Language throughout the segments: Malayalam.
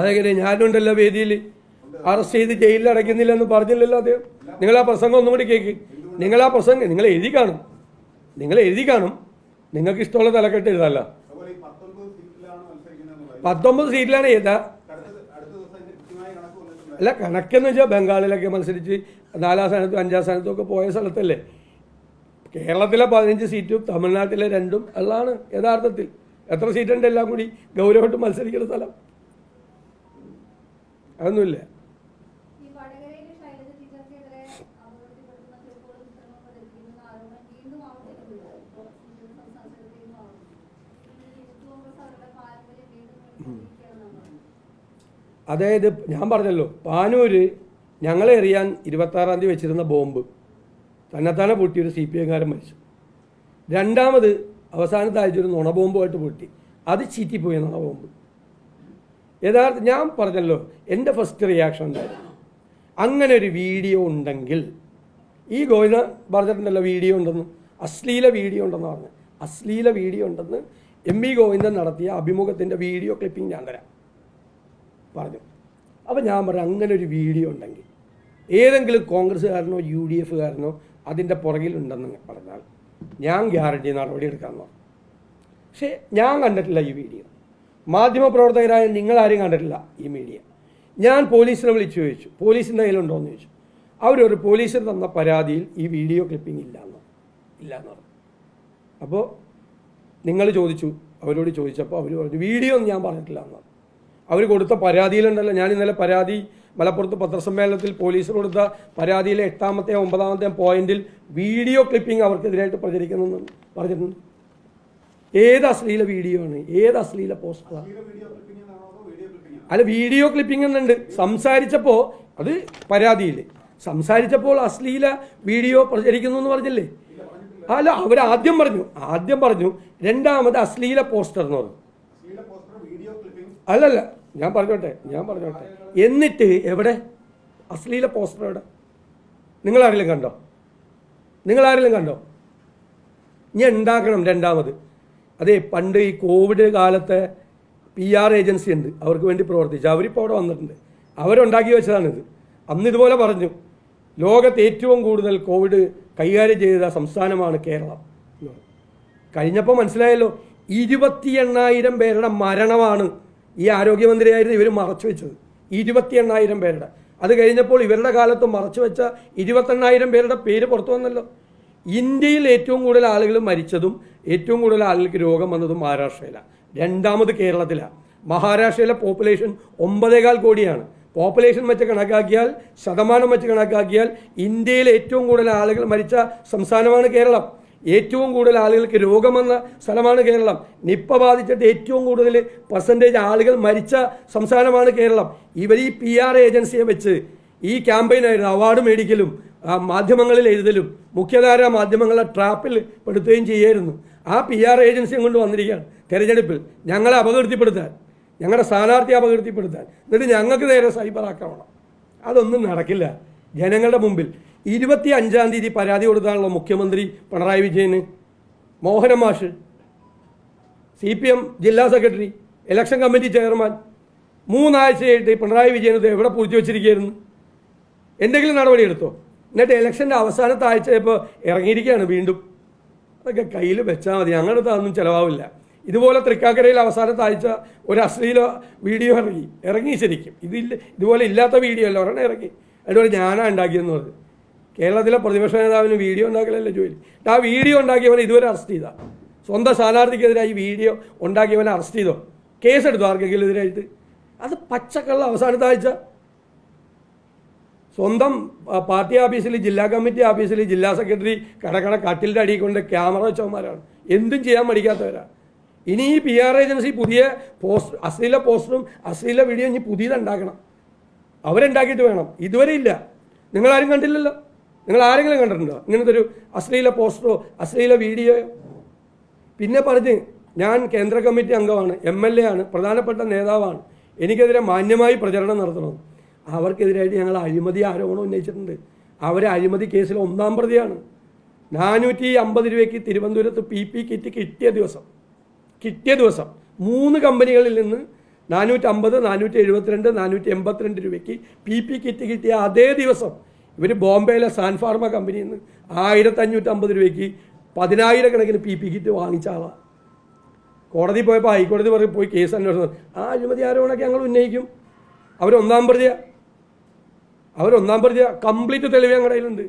അതെങ്ങനെ ഞാനുണ്ടല്ലോ വേദിയിൽ അറസ്റ്റ് ചെയ്ത് ജയിലിൽ അടയ്ക്കുന്നില്ല എന്ന് പറഞ്ഞില്ലല്ലോ അദ്ദേഹം. നിങ്ങൾ ആ പ്രസംഗം ഒന്നും കൂടി കേൾക്ക് നിങ്ങൾ ആ പ്രസംഗം നിങ്ങൾ എഴുതി കാണും. നിങ്ങൾ എഴുതി കാണും. നിങ്ങൾക്ക് ഇഷ്ടമുള്ള തലക്കെട്ട് എഴുതാമല്ലോ പത്തൊമ്പത് സീറ്റിലാണ് വന്നിട്ടുണ്ട് അല്ല കണക്കെന്ന് വെച്ചാൽ ബംഗാളിലൊക്കെ മത്സരിച്ച് നാലാം സ്ഥാനത്തും അഞ്ചാം സ്ഥാനത്തും ഒക്കെ പോയ സ്ഥലത്തല്ലേ. കേരളത്തിലെ പതിനഞ്ച് സീറ്റും തമിഴ്നാട്ടിലെ രണ്ടും ഉള്ളതാണ് യഥാർത്ഥത്തിൽ. എത്ര സീറ്റുണ്ട് എല്ലാം കൂടി? ഗൗരവമായിട്ട് മത്സരിക്കുന്ന സ്ഥലം. അതൊന്നുമില്ല. അതായത് ഞാൻ പറഞ്ഞല്ലോ പാനൂര് ഞങ്ങളെ എറിയാൻ ഇരുപത്താറാം തീയതി വെച്ചിരുന്ന ബോംബ്. തന്നെത്താനെ പൊട്ടി ഒരു സി പി എംകാരൻ മരിച്ചു. രണ്ടാമത് അവസാനത്തെ ആഴ്ച ഒരു നുണ ബോംബുമായിട്ട് പൊട്ടി. അത് ചീറ്റിപ്പോയി നുണ ബോംബ്. യഥാർത്ഥ ഞാൻ പറഞ്ഞല്ലോ എന്റെ ഫസ്റ്റ് റിയാക്ഷൻ ഉണ്ടായിരുന്നു അങ്ങനെ ഒരു വീഡിയോ ഉണ്ടെങ്കിൽ ഈ ഗോവിന്ദ പറഞ്ഞിട്ടുണ്ടല്ലോ വീഡിയോ ഉണ്ടെന്ന് അശ്ലീല വീഡിയോ ഉണ്ടെന്ന് പറഞ്ഞു. അശ്ലീല വീഡിയോ ഉണ്ടെന്ന് എം വി ഗോവിന്ദൻ നടത്തിയ അഭിമുഖത്തിന്റെ വീഡിയോ ക്ലിപ്പിംഗ് ഞാൻ തരാം. പറഞ്ഞു. അപ്പോൾ ഞാൻ പറഞ്ഞു അങ്ങനെ ഒരു വീഡിയോ ഉണ്ടെങ്കിൽ ഏതെങ്കിലും കോൺഗ്രസ്സുകാരനോ യു ഡി എഫുകാരനോ അതിന്റെ പുറകിലുണ്ടെന്ന് പറഞ്ഞാൽ ഞാൻ ഗ്യാരണ്ടി നടപടി എടുക്കാമെന്ന് പക്ഷേ ഞാൻ കണ്ടിട്ടില്ല ഈ വീഡിയോ മാധ്യമപ്രവർത്തകരായ നിങ്ങളാരും കണ്ടിട്ടില്ല ഈ മീഡിയ. ഞാൻ പോലീസിനെ വിളിച്ചു ചോദിച്ചു. പോലീസിന്റെ കയ്യിലുണ്ടോ എന്ന് ചോദിച്ചു. അവരൊരു പോലീസിന് തന്ന പരാതിയിൽ ഈ വീഡിയോ ക്ലിപ്പിംഗ് ഇല്ല എന്ന് ഇല്ല എന്ന് പറഞ്ഞു. അപ്പോൾ നിങ്ങൾ ചോദിച്ചു. അവരോട് ചോദിച്ചപ്പോൾ അവർ പറഞ്ഞു വീഡിയോ ഒന്നും ഞാൻ പറഞ്ഞിട്ടില്ല എന്ന് പറഞ്ഞു. അവർ കൊടുത്ത പരാതിയിലുണ്ടല്ലോ. ഞാൻ ഇന്നലെ പരാതി മലപ്പുറത്ത് പത്രസമ്മേളനത്തിൽ പോലീസ് കൊടുത്ത പരാതിയിലെ എട്ടാമത്തെ ഒമ്പതാമത്തെ പോയിന്റിൽ വീഡിയോ ക്ലിപ്പിംഗ് അവർക്കെതിരായിട്ട് പ്രചരിക്കുന്നെന്ന് പറഞ്ഞിട്ടുണ്ട്. ഏത് അശ്ലീല വീഡിയോ ആണ്? ഏത് അശ്ലീല പോസ്റ്ററാണ് അല്ല വീഡിയോ ക്ലിപ്പിംഗ് എന്നുണ്ട്. സംസാരിച്ചപ്പോൾ അത് പരാതിയിൽ സംസാരിച്ചപ്പോൾ അശ്ലീല വീഡിയോ പ്രചരിക്കുന്നു എന്ന് പറഞ്ഞില്ലേ? അല്ല അവർ ആദ്യം പറഞ്ഞു ആദ്യം പറഞ്ഞു രണ്ടാമത് അശ്ലീല പോസ്റ്റർ എന്ന് പറഞ്ഞു. അല്ലല്ല ഞാൻ പറഞ്ഞോട്ടെ ഞാൻ പറഞ്ഞോട്ടെ. എന്നിട്ട് എവിടെ? അശ്ലീല പോസ്റ്റർ എവിടെ? നിങ്ങൾ ആരെങ്കിലും കണ്ടോ? നിങ്ങൾ ആരെങ്കിലും കണ്ടോ? ഇനി ഉണ്ടാക്കണം രണ്ടാമത്? അതെ പണ്ട് ഈ കോവിഡ് കാലത്തെ പി ആർ ഏജൻസി ഉണ്ട്. അവർക്ക് വേണ്ടി പ്രവർത്തിച്ചു. അവരിപ്പോൾ അവിടെ വന്നിട്ടുണ്ട്. അവരുണ്ടാക്കി വെച്ചതാണിത്. അന്ന് ഇതുപോലെ പറഞ്ഞു ലോകത്ത് ഏറ്റവും കൂടുതൽ കോവിഡ് കൈകാര്യം ചെയ്ത സംസ്ഥാനമാണ് കേരളം. കഴിഞ്ഞപ്പോൾ മനസ്സിലായല്ലോ ഇരുപത്തി എണ്ണായിരം പേരുടെ മരണമാണ് ഈ ആരോഗ്യമന്ത്രിയായിരുന്നു ഇവർ മറച്ചു വെച്ചത്. ഇരുപത്തി എണ്ണായിരം പേരുടെ. അത് കഴിഞ്ഞപ്പോൾ ഇവരുടെ കാലത്ത് മറച്ചു വെച്ച ഇരുപത്തെണ്ണായിരം പേരുടെ പേര് പുറത്തു വന്നല്ലോ. ഇന്ത്യയിൽ ഏറ്റവും കൂടുതൽ ആളുകൾ മരിച്ചതും ഏറ്റവും കൂടുതൽ ആളുകൾക്ക് രോഗം വന്നതും മഹാരാഷ്ട്രയിലാണ്. രണ്ടാമത് കേരളത്തിലാണ് മഹാരാഷ്ട്രയിലെ പോപ്പുലേഷൻ ഒമ്പതേകാൽ കോടിയാണ്. പോപ്പുലേഷൻ വെച്ച് കണക്കാക്കിയാൽ ശതമാനം വെച്ച് കണക്കാക്കിയാൽ ഇന്ത്യയിൽ ഏറ്റവും കൂടുതൽ ആളുകൾ മരിച്ച സംസ്ഥാനമാണ് കേരളം. ഏറ്റവും കൂടുതൽ ആളുകൾക്ക് രോഗം വന്ന സ്ഥലമാണ് കേരളം. നിപ്പ ബാധിച്ചിട്ട് ഏറ്റവും കൂടുതൽ പെർസെന്റേജ് ആളുകൾ മരിച്ച സംസ്ഥാനമാണ് കേരളം. ഇവർ ഈ പി ആർ ഏജൻസിയെ വെച്ച് ഈ ക്യാമ്പയിനായിരുന്നു അവാർഡ് മേടിക്കലും മാധ്യമങ്ങളിൽ എഴുതലും മുഖ്യധാര മാധ്യമങ്ങളെ ട്രാപ്പിൽ പെടുത്തുകയും ചെയ്യായിരുന്നു. ആ പി ആർ ഏജൻസിയും കൊണ്ട് വന്നിരിക്കുകയാണ് തെരഞ്ഞെടുപ്പിൽ. ഞങ്ങളെ അപകീർത്തിപ്പെടുത്താൻ ഞങ്ങളുടെ സ്ഥാനാർത്ഥിയെ അപകീർത്തിപ്പെടുത്താൻ. എന്നിട്ട് ഞങ്ങൾക്ക് നേരെ സൈബർ ആക്രമണം. അതൊന്നും നടക്കില്ല. ജനങ്ങളുടെ മുമ്പിൽ ഇരുപത്തി അഞ്ചാം തീയതി പരാതി കൊടുത്താണല്ലോ മുഖ്യമന്ത്രി പിണറായി വിജയന് മോഹന മാഷ് സി പി എം ജില്ലാ സെക്രട്ടറി ഇലക്ഷൻ കമ്മിറ്റി ചെയർമാൻ മൂന്നാഴ്ചയായിട്ട് പിണറായി വിജയൻ ഇത് എവിടെ പൂഴ്ത്തി വെച്ചിരിക്കുകയായിരുന്നു എന്തെങ്കിലും നടപടി എടുത്തോ എന്നിട്ട് ഇലക്ഷന്റെ അവസാനത്തെ ആഴ്ചയപ്പോൾ ഇറങ്ങിയിരിക്കുകയാണ് വീണ്ടും. അതൊക്കെ കയ്യിൽ വെച്ചാൽ മതി. ഞങ്ങളുടെ അതൊന്നും ചിലവാവില്ല. ഇതുപോലെ തൃക്കാക്കരയിൽ അവസാനത്തെ ആഴ്ച ഒരു അശ്ലീല വീഡിയോ ഇറങ്ങി. ഇറങ്ങി ശരിക്കും. ഇതില്ല ഇതുപോലെ ഇല്ലാത്ത വീഡിയോ അല്ല. ഒരെണ്ണം ഇറങ്ങി. അതുപോലെ ഞാനാ ഉണ്ടാക്കിയെന്ന് പറഞ്ഞു. കേരളത്തിലെ പ്രതിപക്ഷ നേതാവിന് വീഡിയോ ഉണ്ടാക്കലല്ലേ ജോലി? ആ വീഡിയോ ഉണ്ടാക്കിയവനെ ഇതുവരെ അറസ്റ്റ് ചെയ്താ. സ്വന്തം സ്ഥാനാർത്ഥിക്കെതിരായി വീഡിയോ ഉണ്ടാക്കിയവനെ അറസ്റ്റ് ചെയ്തോ? കേസെടുത്തു ആർക്കെങ്കിലും എതിരായിട്ട്? അത് പച്ചക്കള്ള അവസാനത്തെ ആഴ്ച. സ്വന്തം പാർട്ടി ഓഫീസിൽ ജില്ലാ കമ്മിറ്റി ഓഫീസിൽ ജില്ലാ സെക്രട്ടറി കടക്കട കട്ടിലിന്റെ അടിയിൽ കൊണ്ട് ക്യാമറ വെച്ചവന്മാരാണ്. എന്തും ചെയ്യാൻ പഠിക്കാത്തവരാണ് ഇനി ഈ പി ആർ ഏജൻസി പുതിയ പോസ്റ്റ് അശ്ലീല പോസ്റ്ററും അശ്ലീല വീഡിയോ ഇനി പുതിയതുണ്ടാക്കണം അവരുണ്ടാക്കിയിട്ട് വേണം. ഇതുവരെ ഇല്ല. നിങ്ങളാരും കണ്ടില്ലല്ലോ. നിങ്ങൾ ആരെങ്കിലും കണ്ടിട്ടുണ്ടോ? ഇങ്ങനത്തെ ഒരു അശ്ലീല പോസ്റ്ററോ അശ്ലീല വീഡിയോയോ പിന്നെ പറഞ്ഞ് ഞാൻ കേന്ദ്ര കമ്മിറ്റി അംഗമാണ് എം എൽ എ ആണ് പ്രധാനപ്പെട്ട നേതാവാണ്. എനിക്കെതിരെ മാന്യമായി പ്രചരണം നടത്തണം. അവർക്കെതിരായിട്ട് ഞങ്ങൾ അഴിമതി ആരോപണം ഉന്നയിച്ചിട്ടുണ്ട്. അവർ അഴിമതി കേസിൽ ഒന്നാം പ്രതിയാണ്. നാനൂറ്റി അമ്പത് രൂപയ്ക്ക് തിരുവനന്തപുരത്ത് പി പി കിറ്റ് കിട്ടിയ ദിവസം കിട്ടിയ ദിവസം മൂന്ന് കമ്പനികളിൽ നിന്ന് നാനൂറ്റമ്പത് നാനൂറ്റി എഴുപത്തിരണ്ട് നാനൂറ്റി എൺപത്തിരണ്ട് രൂപയ്ക്ക് പി പി കിറ്റ് കിട്ടിയ അതേ ദിവസം ഇവർ ബോംബെയിലെ സാൻഫാർമ കമ്പനിയിൽ നിന്ന് ആയിരത്തഞ്ഞൂറ്റമ്പത് രൂപയ്ക്ക് പതിനായിരക്കണക്കിന് പി പി കിറ്റ് വാങ്ങിച്ച ആളാണ് കോടതി പോയപ്പോൾ ഹൈക്കോടതി പറയും പോയി കേസ് അന്വേഷണം. ആ അഴിമതി ആരോപണമൊക്കെ ഞങ്ങൾ ഉന്നയിക്കും. അവരൊന്നാം പ്രതിയ. അവരൊന്നാം പ്രതി കംപ്ലീറ്റ് തെളിവ് ഞങ്ങളുടെ കയ്യിലുണ്ട്.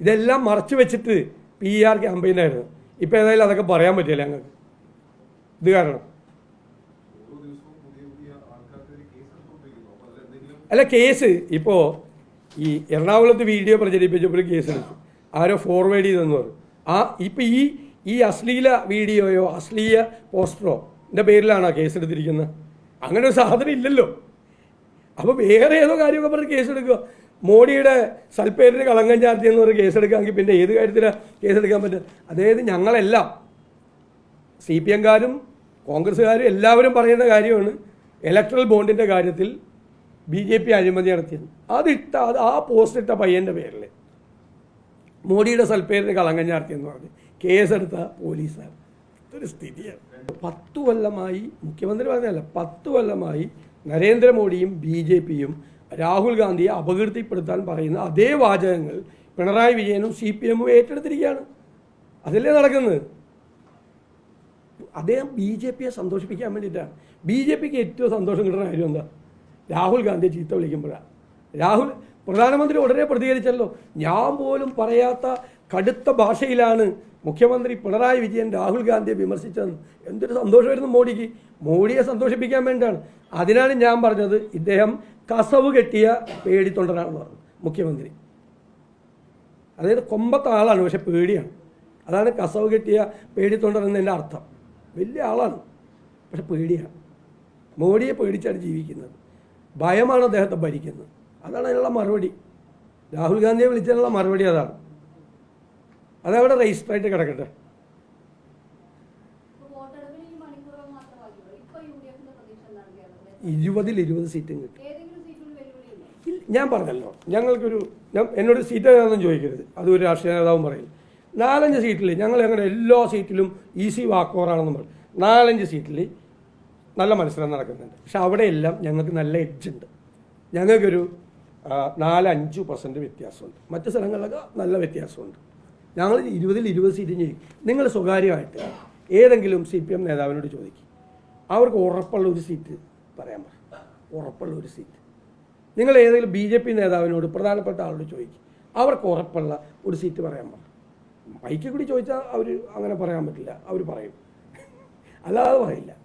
ഇതെല്ലാം മറച്ചു വെച്ചിട്ട് പി ആർ ക്യാമ്പയിനായിരുന്നു ഇപ്പം ഏതായാലും അതൊക്കെ പറയാൻ പറ്റില്ല ഞങ്ങൾക്ക്. ഇത് കാരണം. അല്ല കേസ്. ഇപ്പോൾ ഈ എറണാകുളത്ത് വീഡിയോ പ്രചരിപ്പിച്ചപ്പോൾ ഒരു കേസ് എടുത്തു. ആരോ ഫോർവേഡ് ചെയ്തെന്ന് പറഞ്ഞു. ആ ഇപ്പം ഈ ഈ അശ്ലീല വീഡിയോയോ അശ്ലീല പോസ്റ്ററോ എന്റെ പേരിലാണോ ആ കേസ് അങ്ങനെ ഒരു സാധനം ഇല്ലല്ലോ. അപ്പോൾ വേറെ ഏതോ കാര്യമൊക്കെ പറഞ്ഞ് കേസെടുക്കുക. മോഡിയുടെ സൽപ്പേരിന് കളങ്കം ചാർത്തി എന്ന് പറഞ്ഞ് കേസെടുക്കാമെങ്കിൽ പിന്നെ ഏത് കാര്യത്തിലാണ് കേസെടുക്കാൻ പറ്റുക? അതായത് ഞങ്ങളെല്ലാം സി പി എംകാരും കോൺഗ്രസ്സുകാരും എല്ലാവരും പറയുന്ന കാര്യമാണ് ഇലക്ട്രൽ ബോണ്ടിന്റെ കാര്യത്തിൽ ബി ജെ പി അഴിമതി നടത്തിയത്. അതിട്ട അത് ആ പോസ്റ്റ് ഇട്ട പയ്യന്റെ പേരിൽ മോഡിയുടെ സൽപ്പേരിന് കളങ്കം ചാർത്തിയെന്ന് പറഞ്ഞ് കേസെടുത്ത പോലീസാണ് ഇതൊരു സ്ഥിതിയാണ്. പത്തു കൊല്ലമായി മുഖ്യമന്ത്രി പറഞ്ഞല്ല പത്തു കൊല്ലമായി നരേന്ദ്രമോദിയും ബി ജെ പിയും രാഹുൽ ഗാന്ധിയെ അപകീർത്തിപ്പെടുത്താൻ പറയുന്ന അതേ വാചകങ്ങൾ പിണറായി വിജയനും സി പി എമ്മും ഏറ്റെടുത്തിരിക്കുകയാണ്. അതല്ലേ നടക്കുന്നത്? അദ്ദേഹം ബി ജെ പിയെ സന്തോഷിപ്പിക്കാൻ വേണ്ടിയിട്ടാണ്. ബി ജെ പിക്ക് ഏറ്റവും സന്തോഷം കിട്ടുന്ന കാര്യം എന്താ? രാഹുൽ ഗാന്ധിയെ ചീത്ത വിളിക്കുമ്പോഴാണ് രാഹുൽ പ്രധാനമന്ത്രി ഉടനെ പ്രതികരിച്ചല്ലോ. ഞാൻ പോലും പറയാത്ത കടുത്ത ഭാഷയിലാണ് മുഖ്യമന്ത്രി പിണറായി വിജയൻ രാഹുൽ ഗാന്ധിയെ വിമർശിച്ചതെന്ന്. എന്തൊരു സന്തോഷമായിരുന്നു മോഡിക്ക് മോഡിയെ സന്തോഷിപ്പിക്കാൻ വേണ്ടിയാണ് അതിനാണ് ഞാൻ പറഞ്ഞത് ഇദ്ദേഹം കസവ് കെട്ടിയ പേടിത്തൊണ്ടനാണെന്ന് പറഞ്ഞു മുഖ്യമന്ത്രി. അതായത് കൊമ്പത്തെ ആളാണ് പക്ഷെ പേടിയാണ്. അതാണ് കസവ് കെട്ടിയ പേടിത്തൊണ്ടൻ എന്നതിന്റെ അർത്ഥം. വലിയ ആളാണ് പക്ഷെ പേടിയാണ്. മോഡിയെ പേടിച്ചാണ് ജീവിക്കുന്നത്. ഭയമാണ് അദ്ദേഹത്തെ ഭരിക്കുന്നത്. അതാണ് അതിനുള്ള മറുപടി. രാഹുൽ ഗാന്ധിയെ വിളിച്ചതിനുള്ള മറുപടി അതാണ്. അതവിടെ രജിസ്റ്ററായിട്ട് കിടക്കട്ടെ ഇപ്പൊ വോട്ടെടുപ്പിന് ഈ മണിക്കൂറുകൾ മാത്രമാകുള്ളൂ ഇപ്പൊ യു ഡി എഫിന്റെ പ്രതീക്ഷ എന്താണ് കേരളത്തിലെ ഇരുപതിൽ ഇരുപത് സീറ്റും കിട്ടും. ഞാൻ പറഞ്ഞല്ലോ. ഞങ്ങൾക്കൊരു ഞാൻ എന്നോട് സീറ്റ് ഏതാണെന്നും ചോദിക്കരുത്. അത് ഒരു രാഷ്ട്രീയ നേതാവും പറയും നാലഞ്ച് സീറ്റിൽ ഞങ്ങൾ ഞങ്ങളുടെ എല്ലാ സീറ്റിലും ഈസി വാക്കോറാണെന്ന് പറയും നാലഞ്ച് സീറ്റിൽ നല്ല മത്സരം നടക്കുന്നുണ്ട്. പക്ഷെ അവിടെയെല്ലാം ഞങ്ങൾക്ക് നല്ല എഡ്ജ് ഉണ്ട്. ഞങ്ങൾക്കൊരു നാലഞ്ച് പെർസെന്റ് വ്യത്യാസമുണ്ട്. മറ്റു സ്ഥലങ്ങളിലൊക്കെ നല്ല വ്യത്യാസമുണ്ട്. ഞങ്ങൾ ഇരുപതിൽ ഇരുപത് സീറ്റും ചെയ്യും നിങ്ങൾ സ്വകാര്യമായിട്ട് ഏതെങ്കിലും സി പി എം നേതാവിനോട് ചോദിക്കും. അവർക്ക് ഉറപ്പുള്ള ഒരു സീറ്റ് പറയാൻ പറ. ഉറപ്പുള്ള ഒരു സീറ്റ് നിങ്ങൾ ഏതെങ്കിലും ബി ജെ പി നേതാവിനോട് പ്രധാനപ്പെട്ട ആളോട് ചോദിക്കും. അവർക്ക് ഉറപ്പുള്ള ഒരു സീറ്റ് പറയാൻ പറ. മൈക്കിൽ കൂടി ചോദിച്ചാൽ അവർ അങ്ങനെ പറയാൻ പറ്റില്ല. അവർ പറയും. അല്ലാതെ പറയില്ല.